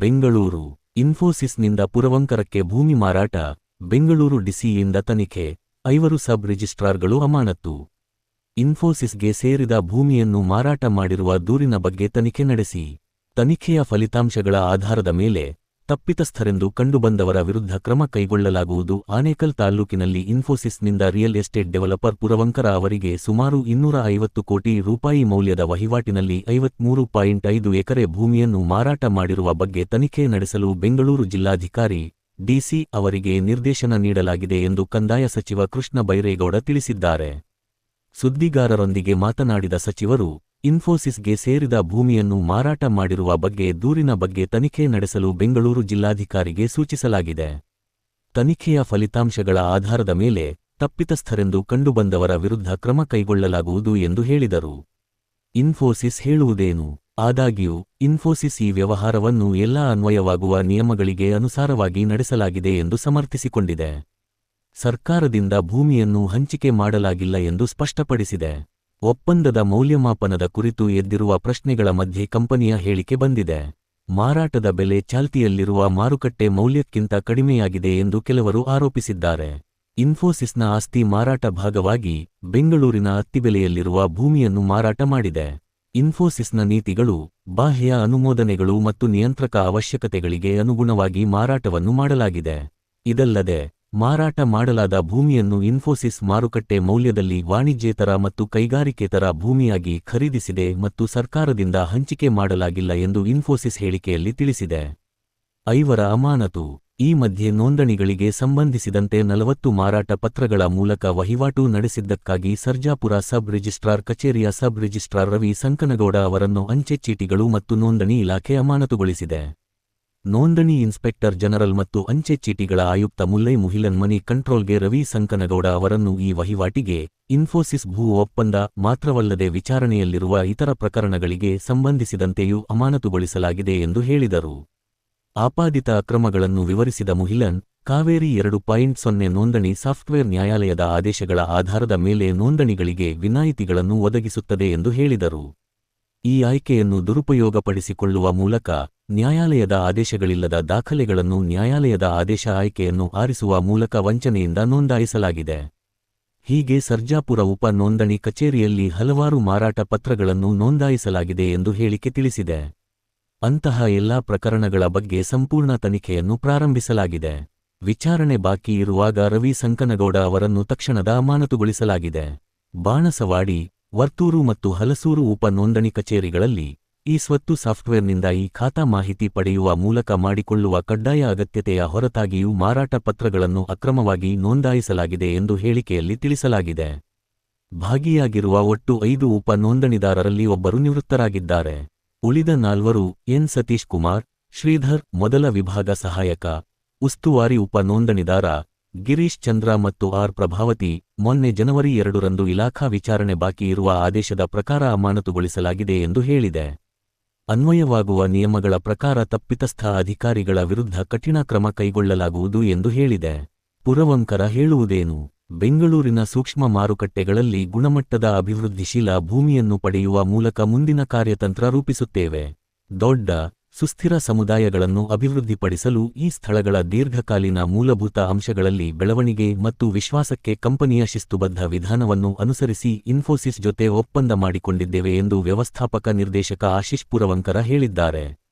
ಬೆಂಗಳೂರು ಇನ್ಫೋಸಿಸ್ನಿಂದ ಪುರವಂಕರಕ್ಕೆ ಭೂಮಿ ಮಾರಾಟ, ಬೆಂಗಳೂರು ಡಿಸಿಯಿಂದ ತನಿಖೆ, ಐವರು ಸಬ್ ರಿಜಿಸ್ಟ್ರಾರ್ಗಳು ಅಮಾನತ್ತು. ಇನ್ಫೋಸಿಸ್ಗೆ ಸೇರಿದ ಭೂಮಿಯನ್ನು ಮಾರಾಟ ಮಾಡಿರುವ ದೂರಿನ ಬಗ್ಗೆ ತನಿಖೆ ನಡೆಸಿ, ತನಿಖೆಯ ಫಲಿತಾಂಶಗಳ ಆಧಾರದ ಮೇಲೆ ತಪ್ಪಿತಸ್ಥರೆಂದು ಕಂಡುಬಂದವರ ವಿರುದ್ಧ ಕ್ರಮ ಕೈಗೊಳ್ಳಲಾಗುವುದು. ಆನೇಕಲ್ ತಾಲ್ಲೂಕಿನಲ್ಲಿ ಇನ್ಫೋಸಿಸ್ನಿಂದ ರಿಯಲ್ ಎಸ್ಟೇಟ್ ಡೆವಲಪರ್ ಪುರವಂಕರ ಅವರಿಗೆ ಸುಮಾರು ಇನ್ನೂರ ಐವತ್ತು ಕೋಟಿ ರೂಪಾಯಿ ಮೌಲ್ಯದ ವಹಿವಾಟಿನಲ್ಲಿ ಐವತ್ಮೂರು ಪಾಯಿಂಟ್ ಐದು ಎಕರೆ ಭೂಮಿಯನ್ನು ಮಾರಾಟ ಮಾಡಿರುವ ಬಗ್ಗೆ ತನಿಖೆ ನಡೆಸಲು ಬೆಂಗಳೂರು ಜಿಲ್ಲಾಧಿಕಾರಿ ಡಿಸಿ ಅವರಿಗೆ ನಿರ್ದೇಶನ ನೀಡಲಾಗಿದೆ ಎಂದು ಕಂದಾಯ ಸಚಿವ ಕೃಷ್ಣ ಬೈರೇಗೌಡ ತಿಳಿಸಿದ್ದಾರೆ. ಸುದ್ದಿಗಾರರೊಂದಿಗೆ ಮಾತನಾಡಿದ ಸಚಿವರು ಇನ್ಫೋಸಿಸ್ಗೆ ಸೇರಿದ ಭೂಮಿಯನ್ನು ಮಾರಾಟ ಮಾಡಿರುವ ಬಗ್ಗೆ ದೂರಿನ ಬಗ್ಗೆ ತನಿಖೆ ನಡೆಸಲು ಬೆಂಗಳೂರು ಜಿಲ್ಲಾಧಿಕಾರಿಗೆ ಸೂಚಿಸಲಾಗಿದೆ. ತನಿಖೆಯ ಫಲಿತಾಂಶಗಳ ಆಧಾರದ ಮೇಲೆ ತಪ್ಪಿತಸ್ಥರೆಂದು ಕಂಡುಬಂದವರ ವಿರುದ್ಧ ಕ್ರಮ ಕೈಗೊಳ್ಳಲಾಗುವುದು ಎಂದು ಹೇಳಿದರು. ಇನ್ಫೋಸಿಸ್ ಹೇಳುವುದೇನು? ಆದಾಗ್ಯೂ, ಇನ್ಫೋಸಿಸ್ ಈ ವ್ಯವಹಾರವನ್ನು ಎಲ್ಲಾ ಅನ್ವಯವಾಗುವ ನಿಯಮಗಳಿಗೆ ಅನುಸಾರವಾಗಿ ನಡೆಸಲಾಗಿದೆ ಎಂದು ಸಮರ್ಥಿಸಿಕೊಂಡಿದೆ. ಸರ್ಕಾರದಿಂದ ಭೂಮಿಯನ್ನು ಹಂಚಿಕೆ ಮಾಡಲಾಗಿಲ್ಲ ಎಂದು ಸ್ಪಷ್ಟಪಡಿಸಿದೆ. ಒಪ್ಪಂದದ ಮೌಲ್ಯಮಾಪನದ ಕುರಿತು ಎದ್ದಿರುವ ಪ್ರಶ್ನೆಗಳ ಮಧ್ಯೆ ಕಂಪನಿಯ ಹೇಳಿಕೆ ಬಂದಿದೆ. ಮಾರಾಟದ ಬೆಲೆ ಚಾಲ್ತಿಯಲ್ಲಿರುವ ಮಾರುಕಟ್ಟೆ ಮೌಲ್ಯಕ್ಕಿಂತ ಕಡಿಮೆಯಾಗಿದೆ ಎಂದು ಕೆಲವರು ಆರೋಪಿಸಿದ್ದಾರೆ. ಇನ್ಫೋಸಿಸ್ನ ಆಸ್ತಿ ಮಾರಾಟ ಭಾಗವಾಗಿ ಬೆಂಗಳೂರಿನ ಅತ್ತಿಬೆಲೆಯಲ್ಲಿರುವ ಭೂಮಿಯನ್ನು ಮಾರಾಟ ಮಾಡಿದೆ. ಇನ್ಫೋಸಿಸ್ನ ನೀತಿಗಳು, ಬಾಹ್ಯ ಅನುಮೋದನೆಗಳು ಮತ್ತು ನಿಯಂತ್ರಕ ಅವಶ್ಯಕತೆಗಳಿಗೆ ಅನುಗುಣವಾಗಿ ಮಾರಾಟವನ್ನು ಮಾಡಲಾಗಿದೆ. ಇದಲ್ಲದೆ ಮಾರಾಟ ಮಾಡಲಾದ ಭೂಮಿಯನ್ನು ಇನ್ಫೋಸಿಸ್ ಮಾರುಕಟ್ಟೆ ಮೌಲ್ಯದಲ್ಲಿ ವಾಣಿಜ್ಯೇತರ ಮತ್ತು ಕೈಗಾರಿಕೇತರ ಭೂಮಿಯಾಗಿ ಖರೀದಿಸಿದೆ ಮತ್ತು ಸರ್ಕಾರದಿಂದ ಹಂಚಿಕೆ ಮಾಡಲಾಗಿಲ್ಲ ಎಂದು ಇನ್ಫೋಸಿಸ್ ಹೇಳಿಕೆಯಲ್ಲಿ ತಿಳಿಸಿದೆ. ಐವರ ಅಮಾನತು. ಈ ಮಧ್ಯೆ ನೋಂದಣಿಗಳಿಗೆ ಸಂಬಂಧಿಸಿದಂತೆ ನಲವತ್ತು ಮಾರಾಟ ಪತ್ರಗಳ ಮೂಲಕ ವಹಿವಾಟು ನಡೆಸಿದ್ದಕ್ಕಾಗಿ ಸರ್ಜಾಪುರ ಸಬ್ ರಿಜಿಸ್ಟ್ರಾರ್ ಕಚೇರಿಯ ಸಬ್ ರಿಜಿಸ್ಟ್ರಾರ್ ರವಿ ಸಂಕನಗೌಡ ಅವರನ್ನು ಅಂಚೆ ಚೀಟಿಗಳು ಮತ್ತು ನೋಂದಣಿ ಇಲಾಖೆ ಅಮಾನತುಗೊಳಿಸಿದೆ. ನೋಂದಣಿ ಇನ್ಸ್ಪೆಕ್ಟರ್ ಜನರಲ್ ಮತ್ತು ಅಂಚೆ ಚೀಟಿಗಳ ಆಯುಕ್ತ ಮುಲ್ಲೈ ಮುಹಿಲನ್ ಮನಿ ಕಂಟ್ರೋಲ್ಗೆ ರವಿ ಸಂಕನಗೌಡ ಅವರನ್ನು ಈ ವಹಿವಾಟಿಗೆ ಇನ್ಫೋಸಿಸ್ ಭೂ ಒಪ್ಪಂದ ಮಾತ್ರವಲ್ಲದೆ ವಿಚಾರಣೆಯಲ್ಲಿರುವ ಇತರ ಪ್ರಕರಣಗಳಿಗೆ ಸಂಬಂಧಿಸಿದಂತೆಯೂ ಅಮಾನತುಗೊಳಿಸಲಾಗಿದೆ ಎಂದು ಹೇಳಿದರು. ಆಪಾದಿತ ಅಕ್ರಮಗಳನ್ನು ವಿವರಿಸಿದ ಮುಹಿಲನ್, ಕಾವೇರಿ ಎರಡು ಪಾಯಿಂಟ್ ಸೊನ್ನೆ ನೋಂದಣಿ ಸಾಫ್ಟ್ವೇರ್ ನ್ಯಾಯಾಲಯದ ಆದೇಶಗಳ ಆಧಾರದ ಮೇಲೆ ನೋಂದಣಿಗಳಿಗೆ ವಿನಾಯಿತಿಗಳನ್ನು ಒದಗಿಸುತ್ತದೆ ಎಂದು ಹೇಳಿದರು. ಈ ಆಯ್ಕೆಯನ್ನು ದುರುಪಯೋಗಪಡಿಸಿಕೊಳ್ಳುವ ಮೂಲಕ ನ್ಯಾಯಾಲಯದ ಆದೇಶಗಳಿಲ್ಲದ ದಾಖಲೆಗಳನ್ನು ನ್ಯಾಯಾಲಯದ ಆದೇಶ ಆಯ್ಕೆಯನ್ನು ಆರಿಸುವ ಮೂಲಕ ವಂಚನೆಯಿಂದ ನೋಂದಾಯಿಸಲಾಗಿದೆ. ಹೀಗೆ ಸರ್ಜಾಪುರ ಉಪ ನೋಂದಣಿ ಕಚೇರಿಯಲ್ಲಿ ಹಲವಾರು ಮಾರಾಟ ಪತ್ರಗಳನ್ನು ನೋಂದಾಯಿಸಲಾಗಿದೆ ಎಂದು ಹೇಳಿಕೆ ತಿಳಿಸಿದೆ. ಅಂತಹ ಎಲ್ಲಾ ಪ್ರಕರಣಗಳ ಬಗ್ಗೆ ಸಂಪೂರ್ಣ ತನಿಖೆಯನ್ನು ಪ್ರಾರಂಭಿಸಲಾಗಿದೆ. ವಿಚಾರಣೆ ಬಾಕಿ ಇರುವಾಗ ರವಿ ಸಂಕನಗೌಡ ಅವರನ್ನು ತಕ್ಷಣದ ಅಮಾನತುಗೊಳಿಸಲಾಗಿದೆ. ಬಾಣಸವಾಡಿ, ವರ್ತೂರು ಮತ್ತು ಹಲಸೂರು ಉಪ ನೋಂದಣಿ ಕಚೇರಿಗಳಲ್ಲಿ ಈ ಸ್ವತ್ತು ಸಾಫ್ಟ್ವೇರ್ನಿಂದ ಈ ಖಾತಾ ಮಾಹಿತಿ ಪಡೆಯುವ ಮೂಲಕ ಮಾಡಿಕೊಳ್ಳುವ ಕಡ್ಡಾಯ ಅಗತ್ಯತೆಯ ಹೊರತಾಗಿಯೂ ಮಾರಾಟ ಪತ್ರಗಳನ್ನು ಅಕ್ರಮವಾಗಿ ನೋಂದಾಯಿಸಲಾಗಿದೆ ಎಂದು ಹೇಳಿಕೆಯಲ್ಲಿ ತಿಳಿಸಲಾಗಿದೆ. ಭಾಗಿಯಾಗಿರುವ ಒಟ್ಟು ಐದು ಉಪ ನೋಂದಣಿದಾರರಲ್ಲಿ ಒಬ್ಬರು ನಿವೃತ್ತರಾಗಿದ್ದಾರೆ. ಉಳಿದ ನಾಲ್ವರು ಎನ್. ಸತೀಶ್ ಕುಮಾರ್, ಶ್ರೀಧರ್, ಮೊದಲ ವಿಭಾಗ ಸಹಾಯಕ, ಉಸ್ತುವಾರಿ ಉಪ ನೋಂದಣಿದಾರ, ಗಿರೀಶ್ ಚಂದ್ರ ಮತ್ತು ಆರ್. ಪ್ರಭಾವತಿ, ಮೊನ್ನೆ ಜನವರಿ ಎರಡರಂದು ಇಲಾಖಾ ವಿಚಾರಣೆ ಬಾಕಿ ಇರುವ ಆದೇಶದ ಪ್ರಕಾರ ಅಮಾನತುಗೊಳಿಸಲಾಗಿದೆ ಎಂದು ಹೇಳಿದೆ. ಅನ್ವಯವಾಗುವ ನಿಯಮಗಳ ಪ್ರಕಾರ ತಪ್ಪಿತಸ್ಥ ಅಧಿಕಾರಿಗಳ ವಿರುದ್ಧ ಕಠಿಣ ಕ್ರಮ ಕೈಗೊಳ್ಳಲಾಗುವುದು ಎಂದು ಹೇಳಿದೆ. ಪುರವಂಕರ ಹೇಳುವುದೇನು? ಬೆಂಗಳೂರಿನ ಸೂಕ್ಷ್ಮ ಮಾರುಕಟ್ಟೆಗಳಲ್ಲಿ ಗುಣಮಟ್ಟದ ಅಭಿವೃದ್ಧಿಶೀಲ ಭೂಮಿಯನ್ನು ಪಡೆಯುವ ಮೂಲಕ ಮುಂದಿನ ಕಾರ್ಯತಂತ್ರ ರೂಪಿಸುತ್ತೇವೆ. ದೊಡ್ಡ ಸುಸ್ಥಿರ ಸಮುದಾಯಗಳನ್ನು ಅಭಿವೃದ್ಧಿಪಡಿಸಲು ಈ ಸ್ಥಳಗಳ ದೀರ್ಘಕಾಲೀನ ಮೂಲಭೂತ ಅಂಶಗಳಲ್ಲಿ ಬೆಳವಣಿಗೆ ಮತ್ತು ವಿಶ್ವಾಸಕ್ಕೆ ಕಂಪನಿಯ ಶಿಸ್ತುಬದ್ಧ ವಿಧಾನವನ್ನು ಅನುಸರಿಸಿ ಇನ್ಫೋಸಿಸ್ ಜೊತೆ ಒಪ್ಪಂದ ಮಾಡಿಕೊಂಡಿದ್ದೇವೆ ಎಂದು ವ್ಯವಸ್ಥಾಪಕ ನಿರ್ದೇಶಕ ಆಶೀಶ್ ಪುರವಂಕರ ಹೇಳಿದ್ದಾರೆ.